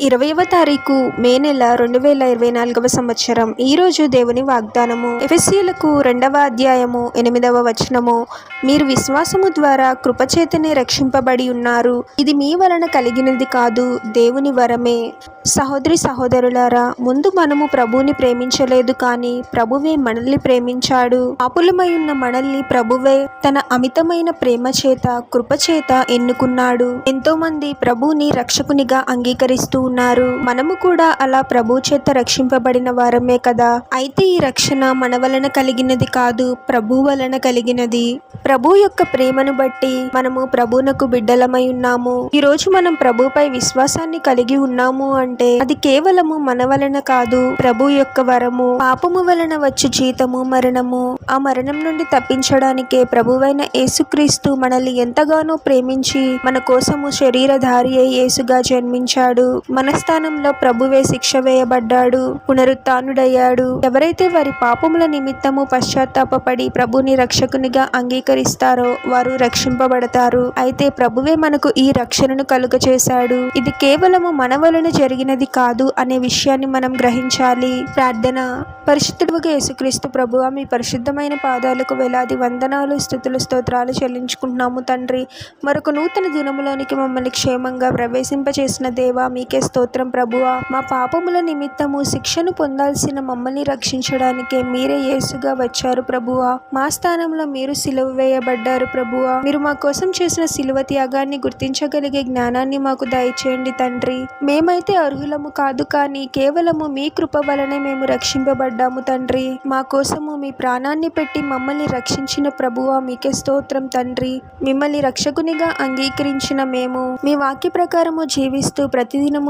ఇరవైవ తారీఖు మే నెల రెండు వేల ఇరవై నాలుగవ సంవత్సరం. ఈరోజు దేవుని వాగ్దానము. ఎఫ్ఎస్సీలకు రెండవ అధ్యాయము ఎనిమిదవ వచనము. మీరు విశ్వాసము ద్వారా కృపచేతనే రక్షింపబడి ఉన్నారు. ఇది మీ వలన కలిగినది కాదు దేవుని వరమే. సహోదరి సహోదరులారా ముందు మనము ప్రభువుని ప్రేమించలేదు కానీ ప్రభువే మనల్ని ప్రేమించాడు. పాపులమై ఉన్న మనల్ని ప్రభువే తన అమితమైన ప్రేమ చేత కృపచేత ఎన్నుకున్నాడు. ఎంతోమంది ప్రభువుని రక్షకునిగా అంగీకరిస్తూ ఉన్నారు. మనము కూడా అలా ప్రభు చేత రక్షింపబడిన వారమే కదా. అయితే ఈ రక్షణ మన వలన కలిగినది కాదు ప్రభు వలన కలిగినది. ప్రభు యొక్క ప్రేమను బట్టి మనము ప్రభువునకు బిడ్డలమై ఉన్నాము. ఈ రోజు మనం ప్రభుపై విశ్వాసాన్ని కలిగి ఉన్నాము అంటే అది కేవలము మన వలన కాదు ప్రభు యొక్క వరము. పాపము వలన వచ్చు జీతము మరణము. ఆ మరణం నుండి తప్పించడానికే ప్రభువైన యేసుక్రీస్తు మనల్ని ఎంతగానో ప్రేమించి మన కోసము శరీరధారి అయి యేసుగా జన్మించాడు. మన స్థానంలో ప్రభువే శిక్ష వేయబడ్డాడు పునరుత్డయ్యాడు. ఎవరైతే వారి పాపముల నిమిత్తము పశ్చాత్తాపడి ప్రభుని రక్షకునిగా అంగీకరిస్తారో వారు రక్షింపబడతారు. అయితే ప్రభువే మనకు ఈ రక్షణను కలుగ చేశాడు ఇది కేవలము మన వలన జరిగినది కాదు అనే విషయాన్ని మనం గ్రహించాలి. ప్రార్థన. పరిశుద్ధుడుగా యేసుక్రీస్తు ప్రభువ మీ పరిశుద్ధమైన పాదాలకు వేలాది వందనాలు స్థుతులు స్తోత్రాలు చెల్లించుకుంటున్నాము తండ్రి. మరొక నూతన దినములోనికి మమ్మల్ని క్షేమంగా ప్రవేశింపచేసిన దేవా మీకే స్తోత్రం ప్రభువా. మా పాపముల నిమిత్తము శిక్షను పొందాల్సిన మమ్మల్ని రక్షించడానికే మీరే యేసుగా వచ్చారు ప్రభువా. మా స్థానంలో మీరు సిలువ వేయబడ్డారు ప్రభువా. మీరు మా కోసం చేసిన సిలువ త్యాగాన్ని గుర్తించగలిగే జ్ఞానాన్ని మాకు దయచేయండి తండ్రి. మేమైతే అర్హులము కాదు కానీ కేవలము మీ కృప వలనే మేము రక్షింపబడ్డాము తండ్రి. మా కోసము మీ ప్రాణాన్ని పెట్టి మమ్మల్ని రక్షించిన ప్రభువా మీకే స్తోత్రం తండ్రి. మిమ్మల్ని రక్షకునిగా అంగీకరించిన మేము మీ వాక్య ప్రకారము జీవిస్తూ ప్రతిదినము